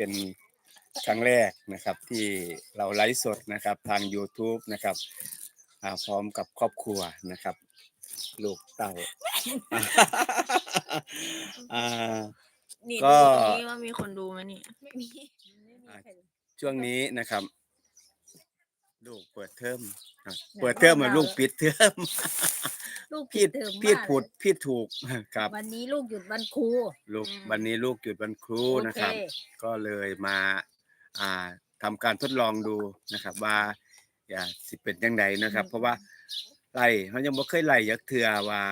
เป็นครั้งแรกนะครับที่เราไลฟ์สดนะครับทาง YouTube นะครับอ่าพร้อมกับครอบครัวนะครับ ลูกเต่าอ่า นี่ก็ ดูตรงนี้ว่ามีคนดูไหมนี่ ไม่มีอ่าช่วงนี้นะครับ ลูกเปิดเทอมอะไหนเปิดเทอมเหมือนเราลูกปิดเทอมลูกผิดเทอมผิดบ้านผุดผิดถูกครับ วันนี้ลูกหยุดวันครูลูกวันนี้ลูกหยุดวันครูโอนะเคครับก็เลยมาอ่าทำการทดลองดูนะครับ ว่าอย่าสิเป็นยังไงนะครับเพราะว่าไล่เขายังบ่เคยไล่ยักเทือว่า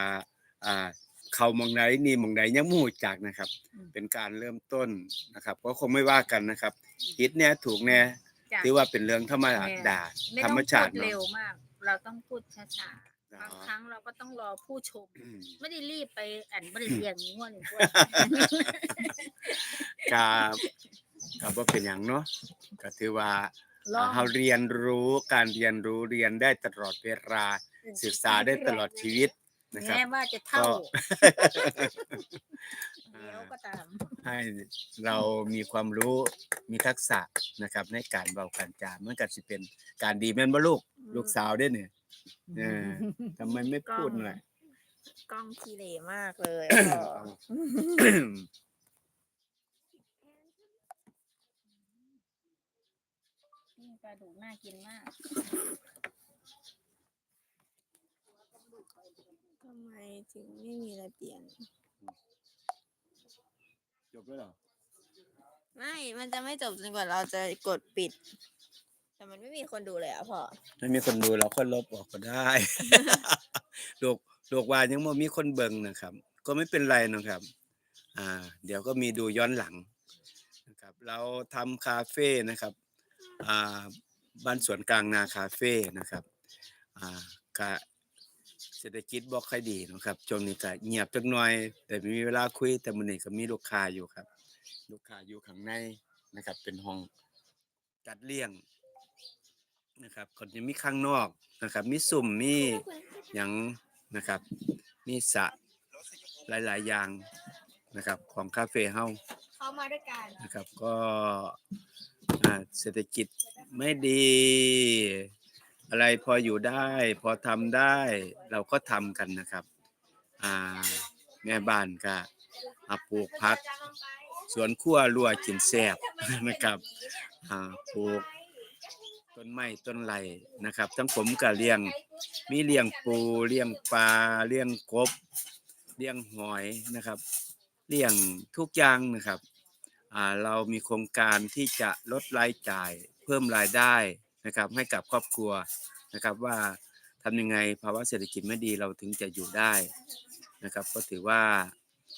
อ่า เขามองไหนนี่มองไหนยังมูจักนะครับ เป็นการเริ่มต้นนะครับ ก็คงไม่ว่ากันนะครับคิดเนี่ยถูกเนี่ย จ้ะถือว่าเป็นเรื่องธรรมดาแม่ดาไม่ธรต้องรมพูชาติดเร็เนาะวมาก เราต้องพูดช้าๆอ๋อบางครั้งเราก็ต้องรอผู้ชม อืม ไม่ได้รีบไปอันไม่ได้เรียงง่วนง่วนกับกับว่าเป็นอย่างเนาะก็ถือว่าลอง เราเรียนรู้การเรียนรู้เรียนได้ตลอดเวลาศึกษาได้ตลอดชีวิตนะครับ แม้ว่าจะเท่าก็ เดี๋ยวก็ตาม ให้เรามีความรู้มีทักษะนะครับ ในการเบาการจามันก็สิเป็นการดีแม่นบ่ลูก ลูกสาวเด้อเนี่ยเออทำไมไม่พูดหน่อย กล้องคีเลมากเลยพ่อ นี่ปลาดุกน่ากินมาก ทำไมถึงไม่มีอะไรเปลี่ยน จบแล้วเหรอไม่ มันจะไม่จบจนกว่าเราจะกดปิด แต่มันไม่มีคนดูเลยอะพ่อไม่มีคนดูเราก็ลบออกก็ได้ ลูกลูกว่ายังบ่มีคนเบิ่งนะครับ ก็ไม่เป็นไรนะครับ อ่า เดี๋ยวก็มีดูย้อนหลังนะครับ เราทำคาเฟ่นะครับ อ่า บ้านสวนกลางนาคาเฟ่นะครับ อ่ากะ เศรษฐกิจบ่ค่อยดีเนาะครับช่วงนี้ก็เงียบจักหน่อย แต่ไม่มีเวลาคุยแต่มื้อนี้ก็มีลูกค้าอยู่ครับ ลูกค้าอยู่ข้างในนะครับ เป็นห้องจัดเลี้ยงนะครับก็จะมีข้างนอกนะครับ มีสุ่มมีหยังนะครับ มีสระหลาย ๆ อย่างนะครับ ของคาเฟ่เฮาเข้ามาด้วยกันนะครับ ก็อ่าเศรษฐกิจไม่ดี อะไรพออยู่ได้ พอทำได้ เราก็ทำกันนะครับอ่าแม่บ้านก็ปลูกพักสวนครัวรัวกินแซบนะครับอ่าปลูกต้นไม้ต้นไหลนะครับ ทั้งผมก็เลี้ยงมีเลี้ยงปูเลี้ยงปลาเลี้ยงกบเลี้ยงหอยนะครับเลี้ยงทุกอย่างนะครับอ่าเรามีโครงการที่จะลดรายจ่าย เพิ่มรายได้ นะครับให้กับครอบครัวนะครับว่าทำยังไงภาวะเศรษฐกิจไม่ดีเราถึงจะอยู่ได้นะครับ ก็ถือว่า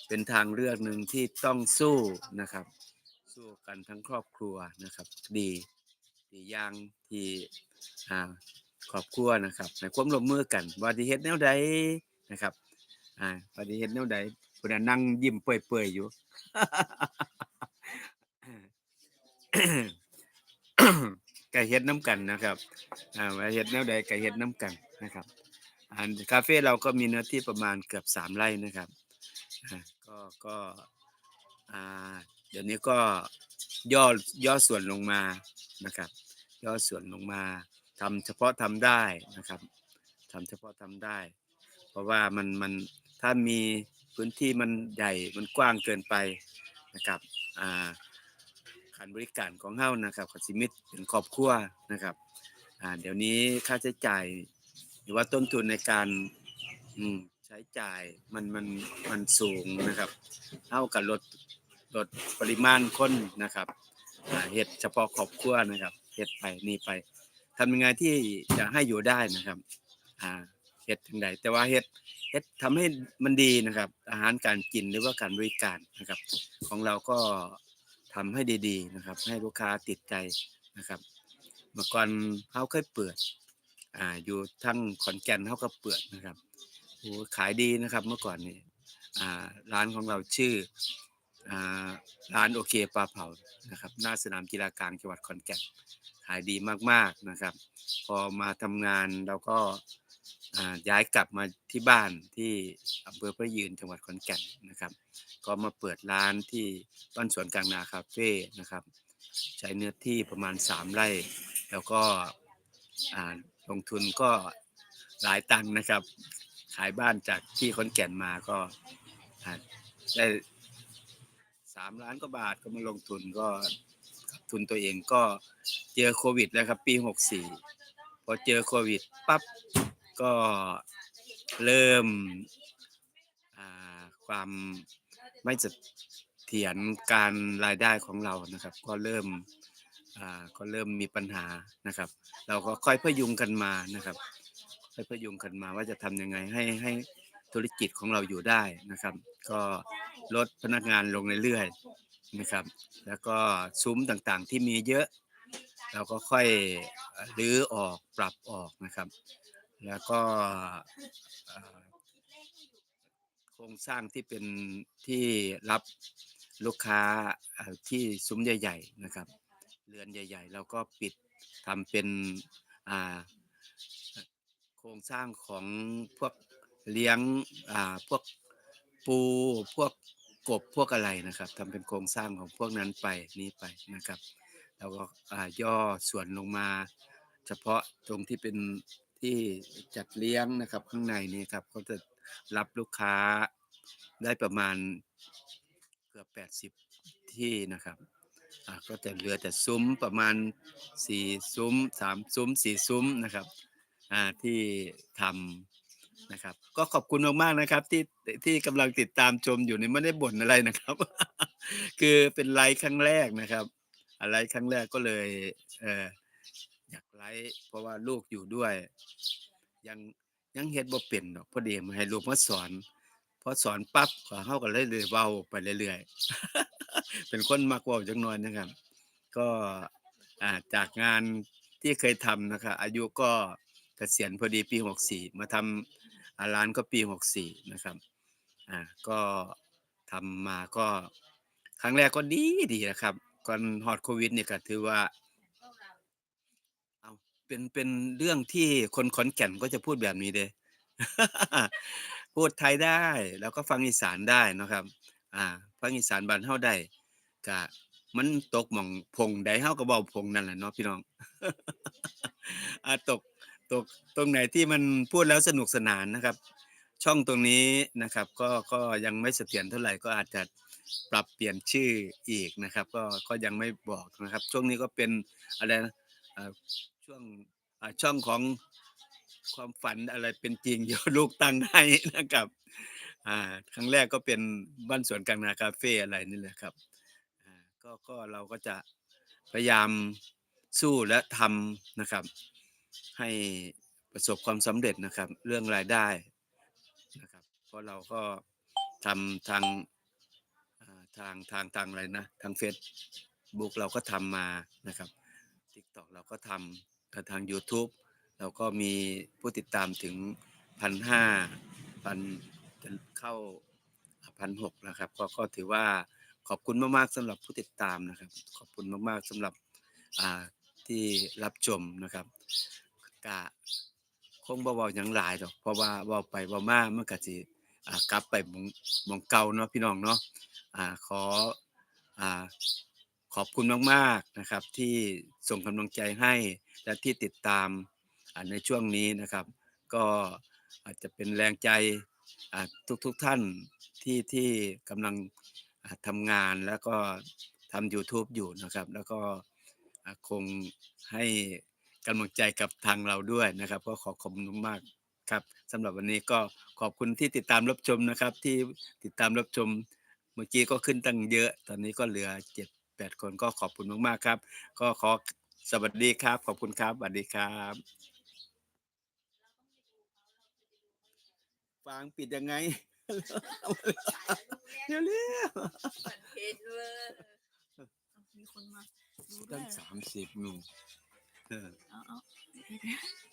เป็นทางเลือกหนึ่งที่ต้องสู้นะครับ สู้กันทั้งครอบครัวนะครับ ดีดีย่างที่อ่าครอบครัวนะครับในความร่วมมือกัน ว่าที่เฮ็ดแนวใดนะครับอ่าว่าที่เฮ็ดแนวใดคนนั่งยิ้มเปื่อยๆอยู่ ไก่เฮ็ดน้ำกันนะครับอ่าว่าเฮ็ดแนวใดไก่เฮ็ดน้ำกันนะครับอันคาเฟ่เราก็มีเนื้อที่ประมาณเกือบสามไร่นะครับก็ก็อ่าเดี๋ยวนี้ก็ย่อย่อส่วนลงมานะครับ ย่อส่วนลงมาทำเฉพาะทำได้นะครับทำเฉพาะทำได้ เพราะว่ามันมันถ้ามีพื้นที่มันใหญ่มันกว้างเกินไปนะครับอ่าารบริการของเฮานะครับขสิมิตเป็นครอบครัวนะครับอ่าเดี๋ยวนี้ค่าใช้จ่ายหรือว่าต้นทุนในการอืมใช้จ่ายมันมันมันสูงนะครับเท่ากับลดลดปริมาณคนนะครับอ่าเฮ็ดเฉพาะครอบครัวนะครับเฮ็ดไปนี่ไปทำยังไงที่จะให้อยู่ได้นะครับอ่าเฮ็ดถึงใดแต่ว่าเฮ็ดเฮ็ดทำให้มันดีนะครับ อาหารการกินหรือว่าการบริการนะครับ ของเราก็ ทำให้ดีๆนะครับ ให้ลูกค้าติดใจนะครับเมื่อก่อนเขาเคยเปิดอ่าอยู่ทั้งขอนแก่นเขาก็เปิดนะครับโอ้ขายดีนะครับเมื่อก่อนนี่อ่าร้านของเราชื่ออ่าร้านโอเคปลาเผานะครับหน้าสนามกีฬากลางจังหวัดขอนแก่นขายดีมากๆนะครับ พอมาทำงานเราก็ ย้ายกลับมาที่บ้านที่อำเภอพระยืนจังหวัดขอนแก่นนะครับ ก็มาเปิดร้านที่บ้านสวนกลางนาคาเฟ่นะครับ ใช้เนื้อที่ประมาณ 3 ไร่ แล้วก็ลงทุนก็หลายตังค์นะครับ ขายบ้านจากที่ขอนแก่นมาก็ได้สามล้านกว่าบาทก็มาลงทุนก็ทุนตัวเองก็เจอโควิดแล้วครับ ปี 64 พอเจอโควิดปั๊บ ก็เริ่มความไม่เสถียรการรายได้ของเรานะครับ ก็เริ่มก็เริ่มมีปัญหานะครับ เราก็ค่อยพยุงกันมานะครับ ค่อยพยุงกันมาว่าจะทำยังไงให้ให้ธุรกิจของเราอยู่ได้นะครับ ก็ลดพนักงานลงเรื่อยๆนะครับ แล้วก็ซุ้มต่างๆที่มีเยอะ เราก็ค่อยรื้อออกปรับออกนะครับ แล้วก็โครงสร้างที่เป็นที่รับลูกค้าที่ซุ้มใหญ่ ๆ นะครับ เรือนใหญ่ๆเราก็ปิดทำเป็นโครงสร้างของพวกเลี้ยงพวกปูพวกกบพวกอะไรนะครับทำเป็นโครงสร้างของพวกนั้นไปนี้ไปนะครับ แล้วก็ย่อส่วนลงมา เฉพาะตรงที่เป็น ที่จัดเลี้ยงนะครับข้างในนี่ครับก็จะรับลูกค้าได้ประมาณเกือบ 80 ที่นะครับอ่าก็จะเหลือแต่ซุ้มประมาณ 4 ซุ้ม 3 ซุ้ม 4 ซุ้มนะครับอ่าที่ทำนะครับ ก็ขอบคุณมากๆนะครับ ที่ที่กำลังติดตามชมอยู่นี่ไม่ได้บ่นอะไรนะครับ คือเป็นไลฟ์ครั้งแรกนะครับอะไรครั้งแรกก็เลยเออ อยากไลฟ์เพราะว่าลูกอยู่ด้วย ยังยังเฮ็ดบ่เป็นดอกพอดีมาให้ลูกมาสอนพอสอนปั๊บก็เฮาก็เลยเลยเว้าไปเรื่อยๆเป็นคนมักเว้าจังน้อยนะครับ ก็อ่าจากงานที่เคยทำนะครับอายุก็เกษียณพอดีปี 64 มาทำอ่าร้านก็ปี 64 นะครับอ่าก็ทำมาก็ครั้งแรกก็ดีดีนะครับก่อนฮอดโควิดเนี่ยก็ถือว่า เป็นเป็นเรื่องที่คนขอนแก่นก็จะพูดแบบนี้เด้ พูดไทยได้แล้วก็ฟังอีสานได้นะครับ อ่า ฟังอีสานบ้านเฮาได้ก็มันตกหม่องพงใดเฮาก็เว้าพงนั่นแหละเนาะพี่น้องอ่าตกตกตรงไหนที่มันพูดแล้วสนุกสนานนะครับ ช่องตรงนี้นะครับ ก็ก็ยังไม่เสถียรเท่าไหร่ก็อาจจะปรับเปลี่ยนชื่ออีกนะครับ ก็ก็ยังไม่บอกนะครับ ช่วงนี้ก็เป็นอะไรนะ ช่วงอ่าช่องของความฝันอะไรเป็นจริงเดี๋ยวลูกตั้งให้นะครับ อ่า ครั้งแรกก็เป็นบ้านสวนกลางนาคาเฟ่อะไรนี่แหละครับ อ่า ก็ก็เราก็จะพยายามสู้และทำนะครับ ให้ประสบความสำเร็จนะครับ เรื่องรายได้นะครับ เพราะเราก็ทำทางอ่าทางทางทางอะไรนะ ทางเฟซบุ๊กเราก็ทำมานะครับ TikTok เราก็ทำ กับทาง YouTube เราก็มีผู้ติดตามถึงพันห้าพันจะเข้าพันหกนะครับ ก็ก็ถือว่าขอบคุณมากๆสำหรับผู้ติดตามนะครับ ขอบคุณมากๆสำหรับที่รับชมนะครับกะคงบ่เว้าหยังหลายดอก เพราะว่าเว้าไปเว้ามามันก็สิอ่ากลับไปมองมองเก่าเนาะพี่น้องเนาะอ่าขออ่า ขอบคุณมากๆนะครับ ที่ส่งกำลังใจให้และที่ติดตามในช่วงนี้นะครับ ก็อาจจะเป็นแรงใจทุกๆทท่านที่ที่กำลังทำงานแล้วก็ทำ YouTube อยู่นะครับ แล้วก็คงให้กำลังใจกับทางเราด้วยนะครับ ก็ขอขอบคุณมากครับสำหรับวันนี้ก็ขอบคุณที่ติดตามรับชมนะครับ ที่ติดตามรับชมเมื่อกี้ก็ขึ้นตั้งเยอะ ตอนนี้ก็เหลือเจ็ด แปดคนก็ขอบคุณมากๆครับ ก็ขอสวัสดีครับ ขอบคุณครับสวัสดีครับฟังปิดยังไงเร็วเพชรเวอร์มีคนมาดูๆด้วตั้ยงสามสิบหนุ่มเออ เอาเอา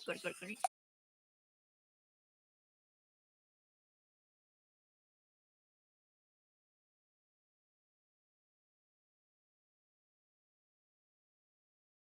กดกดกด